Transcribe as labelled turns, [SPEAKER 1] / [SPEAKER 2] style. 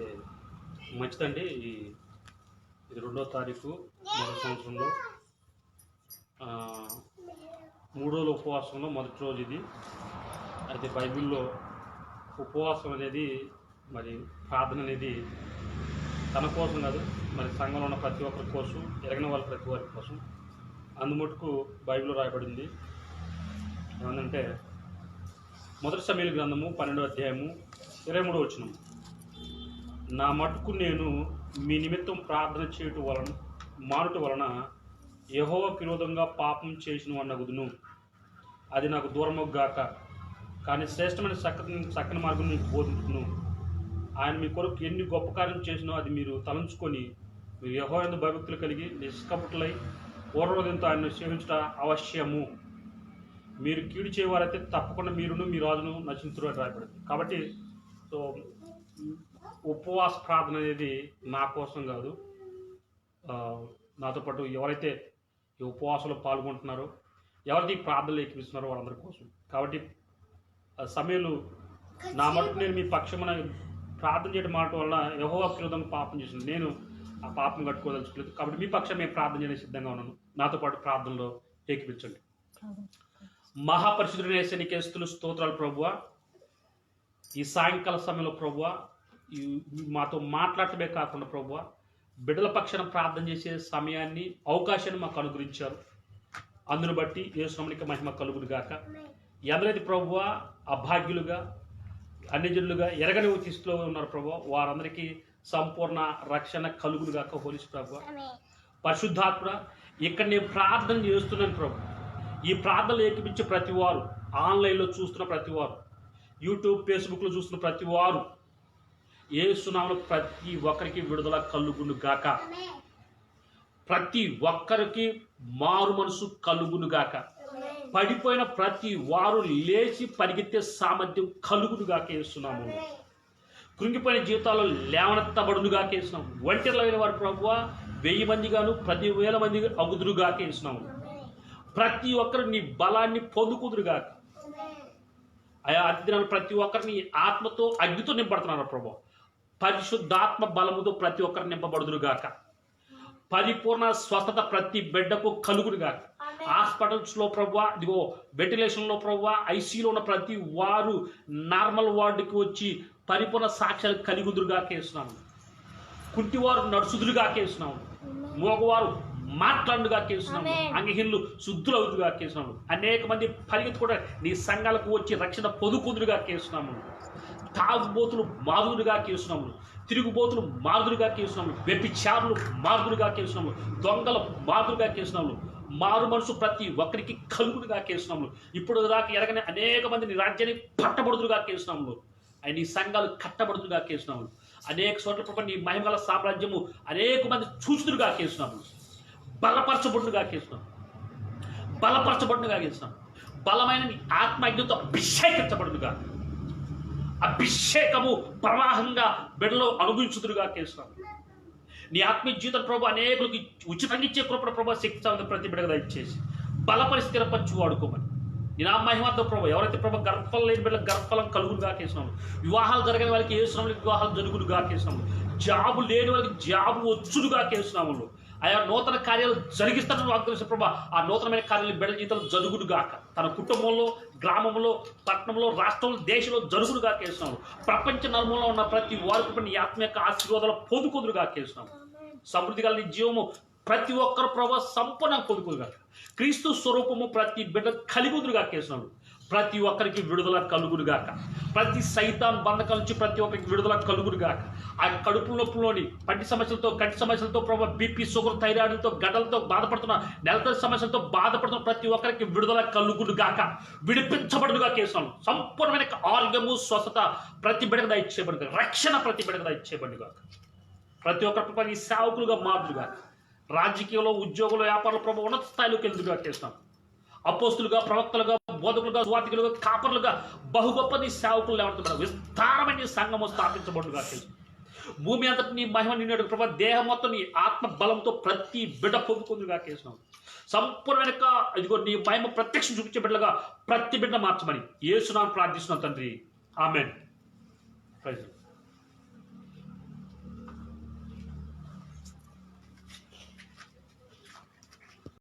[SPEAKER 1] Okay మంచిదండి ఈ ఇది రెండో తారీఖు మొదటి సంవత్సరంలో. మూడు మూడో రోజుల ఉపవాసంలో మొదటి రోజు ఇది. అయితే బైబిల్లో ఉపవాసం అనేది మరి ప్రార్థన అనేది తన కోసం కాదు మరి సంఘంలో ఉన్న ప్రతి ఒక్కరి కోసం ఎరగిన వాళ్ళ ప్రతి వారి కోసం. అందుమటుకు బైబిల్లో రాయబడింది. ఏమందంటే మొదటి సమీల గ్రంథము పన్నెండో అధ్యాయము ఇరవై మూడో వచ్చినాము నా మటుకు నేను మీ నిమిత్తం ప్రార్థన చేయటం వలన మానుట వలన యహోవ విరోధంగా పాపం చేసిన వన్నగుదును అది నాకు దూరము గాక. కానీ శ్రేష్టమైన చక్కని చక్కని మార్గం మీకు బోధించును ఆయన మీ కొరకు ఎన్ని గొప్ప కార్యం చేసినో అది మీరు తలంచుకొని మీరు యహో ఎందు భయభక్తులు కలిగి నిష్కపటులై పూర్వోదయంతో ఆయన్ను సేవించట అవశ్యము. మీరు కీడు చేయవారైతే తప్పకుండా మీరును మీ రాజును నశించరు అని రాయబడింది. కాబట్టి సో ఉపవాస ప్రార్థన అనేది నా కోసం కాదు. నాతో పాటు ఎవరైతే ఈ ఉపవాసంలో పాల్గొంటున్నారో ఎవరికి ప్రార్థనలు ఎక్కిపిస్తున్నారో వాళ్ళందరి కోసం. కాబట్టి ఆ సమయంలో నా మటుకు నేను మీ పక్షమున ప్రార్థన చేయడం మాట వల్ల యహో విరోధంగా పాపం చేసింది. నేను ఆ పాపం కట్టుకోదలుచుకోలేదు. కాబట్టి మీ పక్షం మేము ప్రార్థన చేయడానికి సిద్ధంగా ఉన్నాను. నాతో పాటు ప్రార్థనలో ఏకిపించండి. మహాపరిశుద్ధుని వేసే నీకే స్తుతులు స్తోత్రాలు ప్రభువ. ఈ సాయంకాల సమయంలో ప్రభువ మాతో మాట్లాడటమే కాకుండా ప్రభువ బిడ్డల పక్షాన ప్రార్థన చేసే సమయాన్ని అవకాశాన్ని మాకు అనుగ్రహించారు. అందును బట్టి యేసునామనికి మహిమ కలుగును గాక. ఎవరైతే ప్రభువ అభాగ్యులుగా అన్యజనులుగా ఎరగని స్థితిలో ఉన్నారు ప్రభు వారందరికీ సంపూర్ణ రక్షణ కలుగును గాక హోలిస్ ప్రభు. పరిశుద్ధాత్మ ఇక్కడ నేను ప్రార్థన చేస్తున్నాను ప్రభు. ఈ ప్రార్థనలు ఏకపించే ప్రతి వారు ఆన్లైన్లో చూస్తున్న ప్రతి వారు యూట్యూబ్ ఫేస్బుక్లో చూస్తున్న ప్రతి వారు ఏ సునామలో ప్రతి ఒక్కరికి విడుదల కలుగును గాక. ప్రతి ఒక్కరికి మారు మనసు కలుగును గాక. పడిపోయిన ప్రతి వారు లేచి పరిగెత్తే సామర్థ్యం కలుగును గాక వేస్తున్నాము కృంగిపోయిన జీవితాల్లో లేవనెత్తబడునుగా వేస్తున్నాం ఒంటరిలో వారు ప్రభు వెయ్యి మంది గాను ప్రతి వేల మంది అగుదురుగా వేస్తున్నాము ప్రతి ఒక్కరు నీ బలాన్ని పొందుకుదురుగాక అయా అతిథినాలు ప్రతి ఒక్కరిని ఆత్మతో అగ్నితో నింపడుతున్నారు ప్రభు పరిశుద్ధాత్మ బలముతో ప్రతి ఒక్కరు నింపబడుదురుగాక. పరిపూర్ణ స్వస్థత ప్రతి బిడ్డకు కలుగునుగాక. హాస్పిటల్స్లో ప్రభు ఇదిగో వెంటిలేషన్లో ప్రభు ఐసీలో ఉన్న ప్రతి వారు నార్మల్ వార్డుకి వచ్చి పరిపూర్ణ సాక్ష్యాలు కలిగుదురుగా కేస్తున్నాము కుంటివారు నడుసుదురుగా కేస్తున్నాము మోగవారు మాట్లాడుగా కేస్తున్నాము
[SPEAKER 2] ఆమేన్.
[SPEAKER 1] అంగహీనులు శుద్ధులు అవుతుగా కేస్తున్నాము అనేక మంది పరిగెత్తి కూడా నీ సంఘాలకు వచ్చి రక్షణ పొదుకుదురుగా కేస్తున్నాము తాగుబోతులు మారుదురుగా కేస్తున్నాము తిరుగుబోతులు మారుదురుగా కేస్తున్నాము వ్యభిచారులు మారుదురుగా కేస్తున్నాము దొంగలు మారుదురుగా కేసినములు మారు మనసు ప్రతి ఒక్కరికి కలుగుడుగా కేస్తున్నాము ఇప్పుడు దాకా ఎరగని అనేక మందిని రాజ్యాన్ని పట్టబడుదురుగా కేస్తున్నాము ఆయన నీ సంఘాలు కట్టబడుతుగా కేస్తున్నాము అనేక చోట్ల ప్రభు నీ మహిమల సామ్రాజ్యము అనేక మంది చూస్తుడుగా కేస్తున్నాము బలపరచబడుగా కేస్తున్నాము బలపరచబడుగా కేస్తున్నాము బలమైన నీ ఆత్మజ్ఞతో అభిషేకించబడుగా అభిషేకము ప్రవాహంగా బిడ్డలో అనుభవించుదురుగా కేస్తున్నాము నీ ఆత్మీయ జీవితం ప్రభు అనేకులకి ఉచితంగా ఇచ్చే కృపణ ప్రభు శక్తి సాధన ప్రతి బిడ్డగా ఇచ్చేసి బలపరి వాడుకోమని. నేను ఆ ప్రభు ఎవరైతే ప్రభు గర్భఫలం లేని బిడ్డలకు గర్భఫలం కలుగునుగా కేసినాము వివాహాలు జరగని వాళ్ళకి ఏ శ్రమలకు వివాహాలు జరుగునుగా కేసినాము జాబు లేని వాళ్ళకి జాబు వచ్చుడుగా కేసినాము ఆయా నూతన కార్యాలు జరిగిస్తానని వాగ్దానం ప్రభా. ఆ నూతనమైన కార్యాలు బిడ్డల జీవితంలో జరుగుడుగాక తన కుటుంబంలో గ్రామంలో పట్టణంలో రాష్ట్రంలో దేశంలో జరుగుడుగా కేసినాము ప్రపంచ నర్మంలో ఉన్న ప్రతి వారికి పని ఆత్మ యొక్క ఆశీర్వాదాలు పొందుకొదురుగా కేసినాము సమృద్ధి కలిగిన జీవము ప్రతి ఒక్కరు ప్రభావ సంపూర్ణంగా పొందుకుదురుగా క్రీస్తు స్వరూపము ప్రతి బిడ్డ కలిగుదురుగా కేసినాడు ప్రతి ఒక్కరికి విడుదల కలుగురుగాక ప్రతి సైతాన్ బంధకాల నుంచి ప్రతి ఒక్కరికి విడుదల కలుగురుగాక ఆ కడుపు నొప్పులోని పంటి సమస్యలతో కంటి సమస్యలతో ప్రభావ బీపీ షుగర్ థైరాయిడ్తో గడ్డలతో బాధపడుతున్న నెలతో సమస్యలతో బాధపడుతున్న ప్రతి ఒక్కరికి విడుదల కలుగురుగాక విడిపించబడుగా కేసాను సంపూర్ణమైన ఆరోగ్యము స్వస్థత ప్రతి బిడగదా ఇచ్చేబడుగా రక్షణ ప్రతి బిడగదా ఇచ్చేబడుగాక ప్రతి ఒక్కరి పని సేవకులుగా మారుదుగా రాజకీయంలో ఉద్యోగులు వ్యాపారుల ప్రభావ ఉన్నత స్థాయిలోకి వెళ్తుగా చేస్తాం అపోస్తులుగా ప్రవక్తలుగా బోధకులుగా స్వాతికులుగా కాపర్లుగా బహు గొప్ప నీ సేవకులు లేవడుతున్నారు విస్తారమైన సంఘము స్థాపించబడుగా భూమి అంతటి నీ మహిమ నిన్నడు ప్రభా దేహం మొత్తం నీ ఆత్మ బలంతో ప్రతి బిడ్డ పొందుకుందిగా చేసినాం సంపూర్ణమైన ఇదిగో నీ మహిమ ప్రత్యక్షం చూపించే బిడ్డగా ప్రతి బిడ్డ మార్చమని. ఏసునాను ప్రార్థిస్తున్నాం తండ్రి. ఆమెన్. ప్రైజ్